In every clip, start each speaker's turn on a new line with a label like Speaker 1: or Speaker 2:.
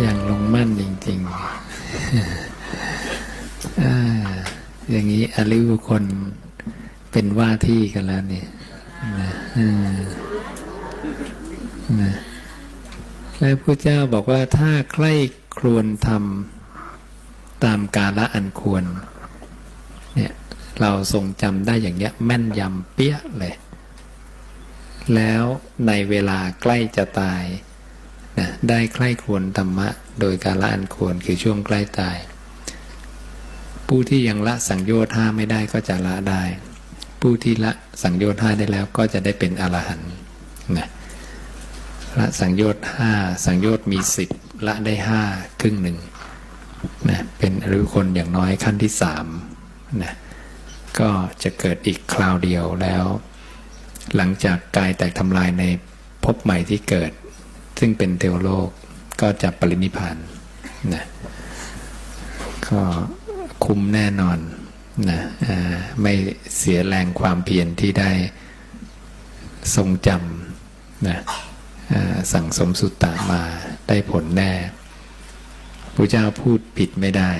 Speaker 1: อย่างลงมั่นจริงๆออย่างนี้อริยบุคคลเป็นว่าที่กันแล้วนี่นะนะและพระเจ้าบอกว่าถ้าใคร่ครวญทำตามกาละอันควร เนี่ยเราทรงจำได้อย่างเนี้ยแม่นยำเปี้ยเลย แล้วในเวลาใกล้จะตาย นะได้ใคร่ควญธรรมะ โดยการละอันควรคือช่วงใกล้ตาย ผู้ที่ยังละสังโยชน์ห้าไม่ได้ก็จะละได้ ผู้ที่ละสังโยชน์ห้าได้แล้วก็จะได้เป็นอรหันต์นะละสังโยชน์ห้าสังโยชน์มีสิบละได้ห้าครึ่งหนึ่งนะเป็นอริยคนอย่างน้อยขั้นที่สามนะก็จะเกิดอีกคราวเดียวแล้ว หลังจากกายแตกทำลายในภพใหม่ที่เกิด ซึ่งเป็นเทวโลกก็จะปรินิพานนะก็คุ้มแน่นอนนะไม่เสียแรงความเพียรที่ได้ทรงจำนะสั่งสมสุตตะมาได้ผลแน่พระเจ้าพูดผิดไม่ได้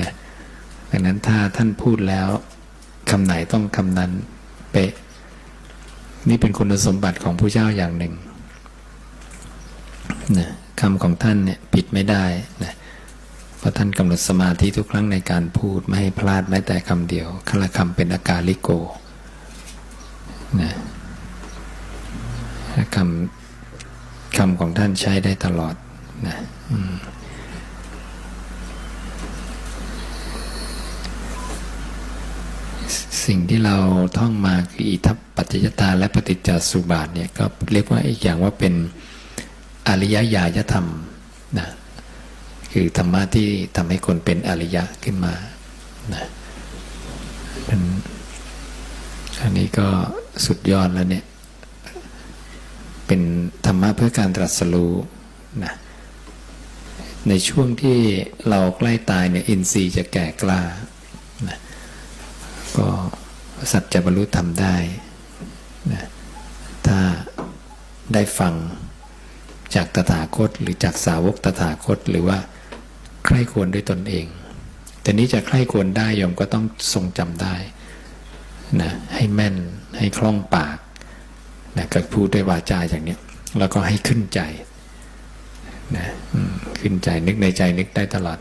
Speaker 1: นะดังนั้นถ้าท่านพูดแล้วคำไหนต้องคำนั้นเป๊ะ นี่เป็นคุณสมบัติของผู้เจ้าอย่างหนึ่ง นะคำของท่านเนี่ยผิดไม่ได้นะเพราะท่านกำหนดสมาธิทุกครั้งในการพูดไม่ให้พลาดแม้แต่คำเดียวคละคำเป็นอากาลิโกนะคำคำของท่านใช้ได้ตลอดนะสิ่งที่เราท่องมาคืออิทัปปัจจยตาและปฏิจจสุบาทเนี่ยก็เรียกว่าอีกอย่างว่าเป็น อริยญาณธรรมนะคือธรรมะที่ทำให้คนเป็นอริยะขึ้นมานะอันนนี้ก็สุดยอดแล้วเนี่ย เป็นธรรมะเพื่อการตรัสรู้นะในช่วงที่เราใกล้ตายเนี่ยอินทรีย์จะแก่กล้านะก็สัตว์จะบรรลุธรรมได้นะถ้าได้ฟัง จากตถาคตหรือจากสาวกตถาคตหรือว่าใคร่ควรด้วยตนเอง แต่นี้จะใคร่ควรได้โยมก็ต้องทรงจำได้นะให้แม่นให้คล่องปากนะก็พูดด้วยวาจาอย่างเนี้ยแล้วก็ให้ขึ้นใจนะขึ้นใจนึกในใจนึกได้ตลอด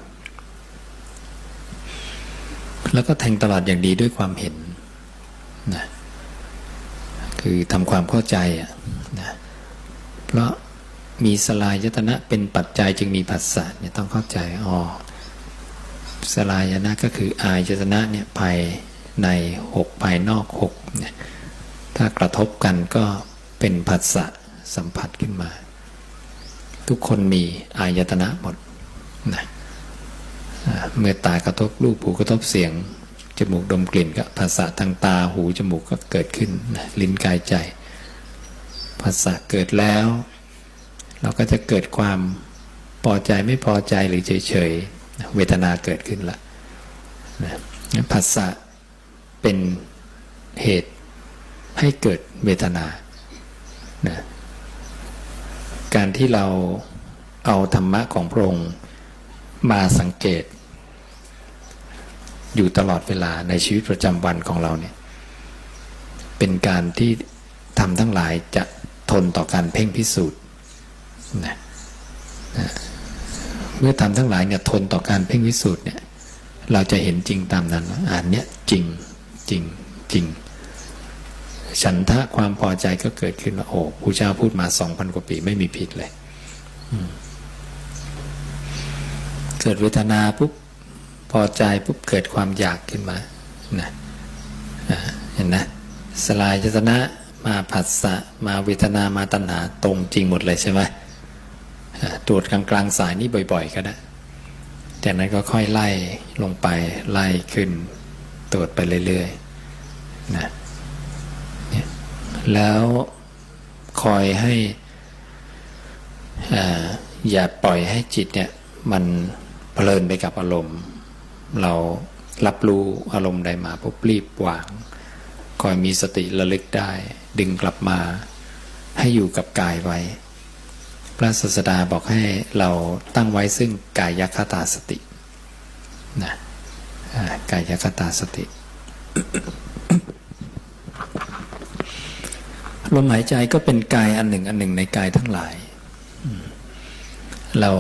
Speaker 1: แล้วก็แทงตลอดอย่างดีด้วยความเห็นนะคือทำความเข้าใจอะนะเพราะ มีสลายตนะเป็นปัจจัยจึงมีผัสสะเนี่ยต้องเข้าใจอ๋อสลายนะก็คืออายตนะเนี่ยภายในหกภายนอกหกเนี่ยถ้ากระทบกันก็เป็นผัสสะสัมผัสขึ้นมา ทุกคนมีอายตนะหมดนะเมื่อตากระทบรูปหูกระทบเสียงจมูกดมกลิ่นก็ภาษาทางตาหูจมูกก็เกิดขึ้นนะลิ้นกายใจภาษาเกิดแล้ว เราก็จะเกิดความพอใจไม่พอใจหรือเฉยๆ เวทนาเกิดขึ้นละนะภาษาเป็นเหตุให้เกิดเวทนานะการที่เราเอาธรรมะของพระองค์มาสังเกต อยู่ตลอดเวลาในชีวิตประจำวันของเราเนี่ยเป็นการที่ทำทั้งหลายจะทนต่อการเพ่งพิสูจน์ นะเมื่อทำทั้งหลายเนี่ยทนต่อการเพ่งพิสูจน์เนี่ย เราจะเห็นจริงตามนั้นอ่านเนี้ยจริงจริงจริง ฉันทะความพอใจก็เกิดขึ้นว่าโอ้ผู้เจ้าพูดมาสองพันกว่าปีไม่มีผิดเลยเกิดเวทนาปุ๊บพอใจปุ๊บเกิดความอยากขึ้นมานะเห็นนะสลายจตนะมาผัสสะมาเวทนามาตัณหาตรงจริงหมดเลยใช่ไหม ตรวจกลางกลางๆสายนี้บ่อย ๆ ก็ได้ จากนั้นก็ค่อยไล่ลงไปไล่ขึ้น ตรวจไปเรื่อยๆนะแล้วคอยให้ออย่าปล่อยให้จิตเนี่ยมันเพลินไปกับอารมณ์ เรารับรู้อารมณ์ใดมาปุ๊บรีบวางคอยมีสติระลึกได้ ดึงกลับมา ให้อยู่กับกายไว้ ระศาสดาบอกให้เราตั้งไว้ซึ่งกายคตาสตินะอ่ากายคตาสติ ลมหายใจก็เป็นกายอันหนึ่งอันหนึ่งในกายทั้งหลาย เรา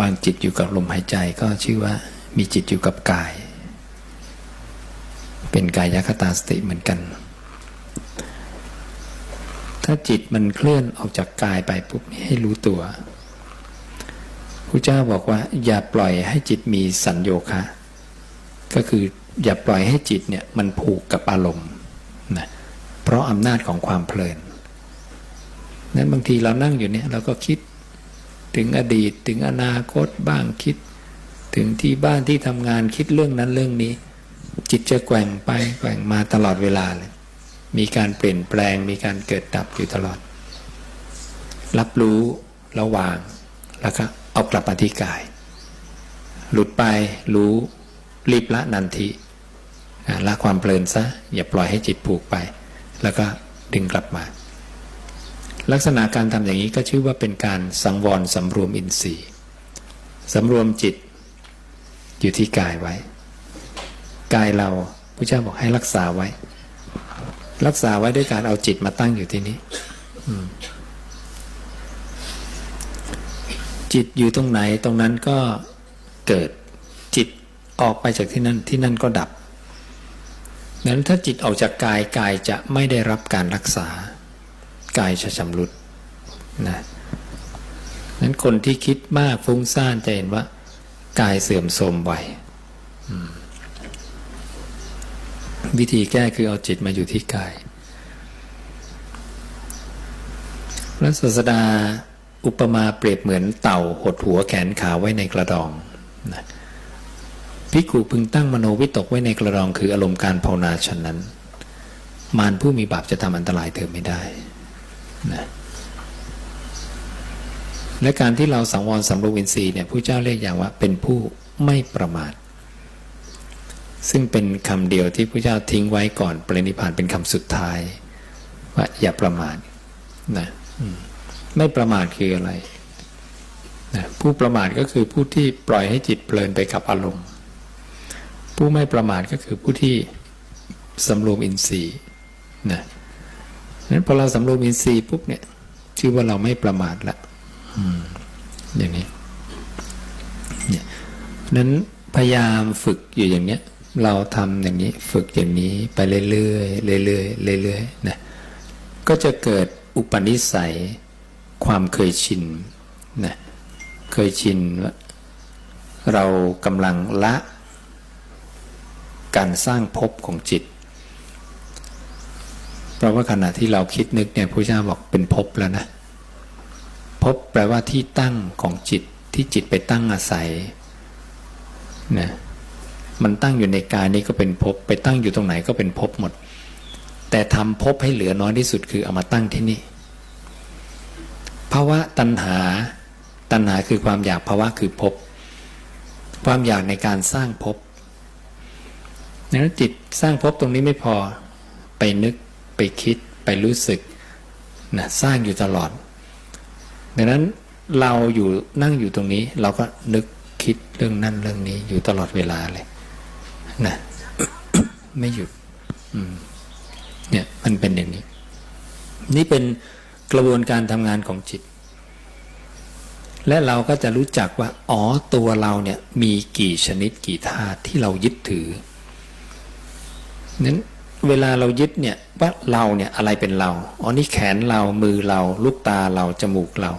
Speaker 1: วางจิตอยู่กับลมหายใจก็ชื่อว่ามีจิตอยู่กับกาย เป็นกายคตาสติเหมือนกัน ถ้าจิตมันเคลื่อนออกจากกายไปปุ๊บให้รู้ตัวพระเจ้าบอกว่า อย่าปล่อยให้จิตมีสัญโยคะ ก็คืออย่าปล่อยให้จิตเนี่ยมันผูกกับอารมณ์นะเพราะอำนาจของความเพลินนั้นบางทีเรานั่งอยู่เนี่ยเราก็คิดถึงอดีตถึงอนาคตบ้างคิด ถึงที่บ้านที่ทำงานคิดเรื่องนั้นเรื่องนี้ จิตจะแกว่งไปแกว่งมาตลอดเวลาเลย มีการเปลี่ยนแปลง มีการเกิดดับอยู่ตลอด รับรู้ระหว่างแล้วก็เอากลับมาที่กาย หลุดไปรู้รีบละนันทีละความเพลินซะ อย่าปล่อยให้จิตผูกไป แล้วก็ดึงกลับมา ลักษณะการทำอย่างนี้ก็ชื่อว่าเป็นการสังวรสำรวมอินทรีย์สำรวมจิตอยู่ที่กายไว้ กายเราพระเจ้าบอกให้รักษาไว้ รักษาไว้ด้วยการเอาจิตมาตั้งอยู่ที่นี้จิตอยู่ตรงไหนตรงนั้นก็เกิดจิตออกไปจากที่นั่นที่นั่นก็ดับนั้นถ้าจิตออกจากกายกายจะไม่ได้รับการรักษา กายจะชำรุดนะนั้นคนที่คิดมากฟุ้งซ่านจะเห็นว่า กายเสื่อมโทรมไวอืม วิธีแก้คือเอาจิตมาอยู่ที่กาย พระศาสดาอุปมาเปรียบเหมือนเต่าหดหัวแขนขาไว้ในกระดองนะพิกขุพึงตั้งมโนวิตกไว้ในกระดองคืออารมณ์การภาวนาฉะนั้น มารผู้มีบาปจะทำอันตรายเธอไม่ได้นะและการที่เราสังวรสำรวมอินทรีย์เนี่ยผู้เจ้าเรียกอย่างว่าเป็นผู้ไม่ประมาท ซึ่งเป็นคำเดียวที่พระเจ้าทิ้งไว้ก่อนปรินิพานเป็นคำสุดท้าย ว่าอย่าประมาทนะไม่ประมาทคืออะไรนะผู้ประมาทก็คือผู้ที่ปล่อยให้จิตเพลินไปกับอารมณ์ ผู้ไม่ประมาทก็คือผู้ที่สำรวมอินทรีย์นะนั้นพอเราสำรวมอินทรีย์ปุ๊บเนี่ยชื่อว่าเราไม่ประมาทละอย่างนี้นั้นพยายามฝึกอยู่อย่างเนี้ย เราทำอย่างนี้ฝึกอย่างนี้ไปเรื่อยๆเรื่อยๆเรื่อยๆนะก็จะเกิดอุปนิสัยความเคยชินนะเคยชินว่าเรากำลังละ การสร้างภพของจิต เพราะว่าขณะที่เราคิดนึกเนี่ยพระเจ้าบอกเป็นภพแล้วนะภพแปลว่าที่ตั้งของจิตที่จิตไปตั้งอาศัยนะ มันตั้งอยู่ในกายนี้ก็เป็นภพไปตั้งอยู่ตรงไหนก็เป็นภพหมด แต่ทำภพให้เหลือน้อยที่สุดคือเอามาตั้งที่นี่ภาวะตัณหาตัณหาคือความอยากภาวะคือภพความอยากในการสร้างภพนั้นจิตสร้างภพตรงนี้ไม่พอไปนึกไปคิดไปรู้สึกนะสร้างอยู่ตลอด ดังนั้นเราอยู่นั่งอยู่ตรงนี้ เราก็นึกคิดเรื่องนั่นเรื่องนี้อยู่ตลอดเวลาเลย นะไม่หยุดเนี่ยมันเป็นอย่างนี้ นี่เป็นกระบวนการทำงานของจิต และเราก็จะรู้จักว่า อ๋อตัวเราเนี่ย มีกี่ชนิดกี่ธาตุที่เรายึดถือนั้นเวลาเรายึดเนี่ยว่าเราเนี่ยอะไรเป็นเรา อ๋อนี่แขนเรา มือเรา ลูกตาเรา จมูกเรา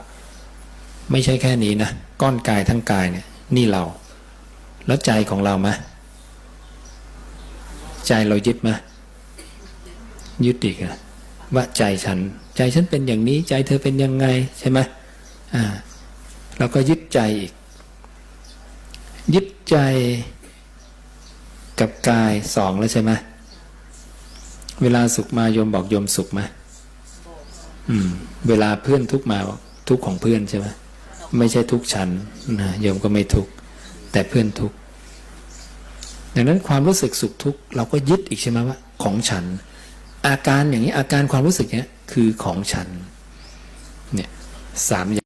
Speaker 1: ไม่ใช่แค่นี้นะ ก้อนกายทั้งกายเนี่ย นี่เรา แล้วใจของเราไหม ใจเรายึดไหมยึดอีกนะว่าใจฉัน ใจฉันเป็นอย่างนี้ ใจเธอเป็นยังไงใช่ไหมอ่าเราก็ยึดใจอีก ยึดใจกับกายสองแล้วใช่ไหมเวลาสุขมาโยมบอกโยมสุขไหมอืม เวลาเพื่อนทุกมาทุกของเพื่อนใช่ไหมไม่ใช่ทุกฉันนะโยมก็ไม่ทุกแต่เพื่อนทุก ดังนั้นความรู้สึกสุขทุกข์เราก็ยึดอีกใช่ไหมว่าของฉัน อาการอย่างนี้อาการความรู้สึกเนี้ยคือของฉันเนี่ยสามอย่าง